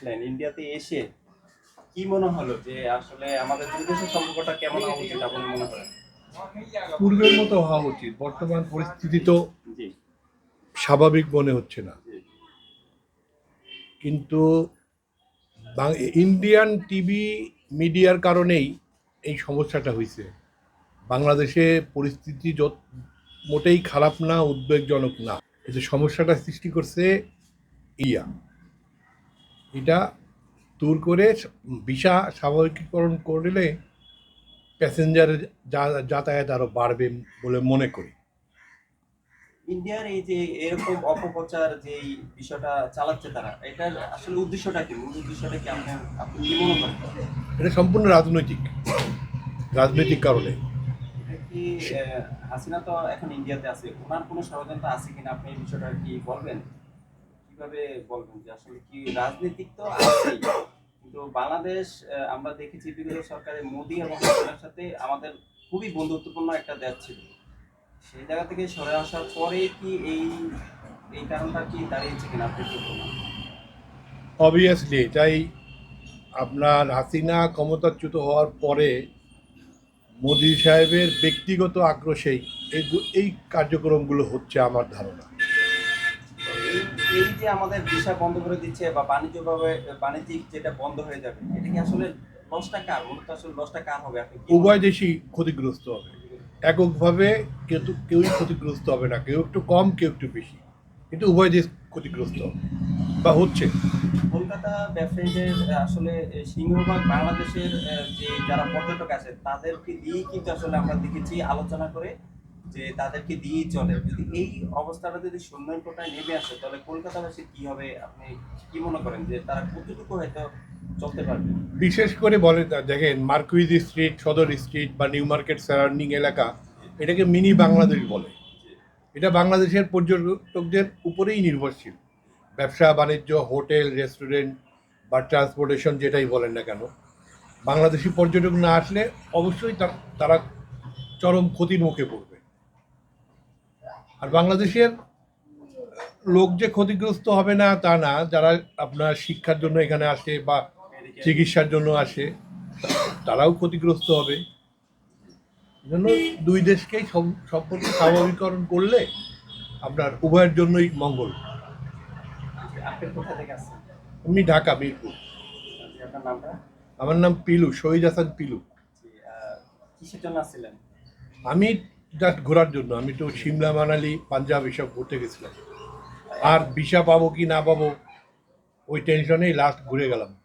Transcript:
Plan ইন্ডিয়াতে এসে কি মনে হলো যে আসলে আমাদের দুই দেশের সম্পর্কটা কেমন হওয়া উচিত আপনার মনে হয় পূর্বের মতো হওয়া উচিত বর্তমান পরিস্থিতি তো স্বাভাবিক মনে হচ্ছে না। কিন্তু ইন্ডিয়ান টিভি মিডিয়ার কারণেই এই সমস্যাটা হয়েছে বাংলাদেশে পরিস্থিতি যত মোটেই খারাপ না উদ্বেগজনক না। কিন্তু সমস্যাটা সৃষ্টি করছে ইয়া এটা দূর করে ভিসা স্বাভাবিকীকরণ করলে প্যাসেঞ্জারের যাতায়াত আরও বাড়বে বলে মনে করি। ইন্ডিয়ার এই যে এরকম অপপ্রচার যে বিষয়টা চালাচ্ছে তারা এটার আসলে উদ্দেশ্যটা কি? উদ্দেশ্যটা কি আপনি আপনি কি মনে করেন? এটা সম্পূর্ণ রাজনৈতিক রাজনৈতিক কারণে। কি হাসিনা তো এখন ইন্ডিয়াতে আছে ওনার কোনো ষড়যন্ত্র আছে কিনা? আপনি এই বিষয়টা কি বলবেন? কীভাবে বলবেন যে আসলে কি রাজনীতিক তো আছেই? কিন্তু বাংলাদেশ আমরা দেখেছি বিগত সরকারের মোদী এবং সাথে আমাদের খুবই বন্ধুত্বপূর্ণ একটা দেশ ছিল। সেই জায়গা থেকে সরে আসার পরে কি এই এই কারণটা কি দাঁড়িয়েছে কিনা আপনি? অবভিয়াসলি এটাই আপনার হাসিনা ক্ষমতাচ্যুত হওয়ার পরে মোদি সাহেবের ব্যক্তিগত আক্রোশেই এই কার্যক্রমগুলো হচ্ছে আমার ধারণা। এই যে আমাদের ভিসা বন্ধ করে দিচ্ছে বা বাণিজ্যভাবে বাণিজ্যিক যেটা বন্ধ হয়ে যাবে এটা কি আসলে লসটা কার? মূলত আসলে লসটা কার হবে? আপনি উভয় দেশই ক্ষতিগ্রস্ত হবে। এককভাবে কেউ কেউই ক্ষতিগ্রস্ত হবে না কেউ একটু কম কেউ একটু বেশি। কিন্তু উভয় দেশ ক্ষতিগ্রস্ত হবে বা হচ্ছে। কলকাতা ব্যবসায়ীদের আসলে সিংহভাগ বাংলাদেশের যে যারা পর্যটক আছে তাদেরকে দিয়েই কিন্তু আসলে আমরা দেখেছি আলোচনা করে যে তাদেরকে দিয়েই চলে। যদি এই অবস্থাটা যদি কোটায় নেমে আসে, তাহলে কলকাতাবাসী কি হবে? আপনি কি মনে করেন যে তারা কতটুকু হয়তো চলতে পারবে? বিশেষ করে বলে দেখেন, মার্কুইজ স্ট্রিট, সদর স্ট্রিট বা নিউ মার্কেট সারাউন্ডিং এলাকা, এটাকে মিনি বাংলাদেশ বলে। এটা বাংলাদেশের পর্যটকদের উপরেই নির্ভরশীল। ব্যবসা, বাণিজ্য, হোটেল, রেস্টুরেন্ট বা ট্রান্সপোর্টেশন যেটাই বলেন না কেন। বাংলাদেশি পর্যটক না আসলে অবশ্যই তারা চরম ক্ষতির মুখে পড়বে। আর বাংলাদেশের লোক যে ক্ষতিগ্রস্ত হবে না তা না যারা আপনার শিক্ষার জন্য এখানে আসে বা চিকিৎসার জন্য আসে তারাও ক্ষতিগ্রস্ত হবে। জন্য দুই দেশকেই সম- সম্পর্ক স্বাভাবিকরণ করলে আপনার উভয়ের জন্যই মঙ্গল। আমি ঢাকা মিরপুর। আমার নাম পিলু শহীদ হাসান পিলু। আমি জাস্ট ঘোরার জন্য। আমি তো সিমলা, মানালি, পাঞ্জাব এসব ঘুরতে গেছিলাম। আর ভিসা পাবো কি না পাবো, ওই টেনশনেই লাস্ট ঘুরে গেলাম।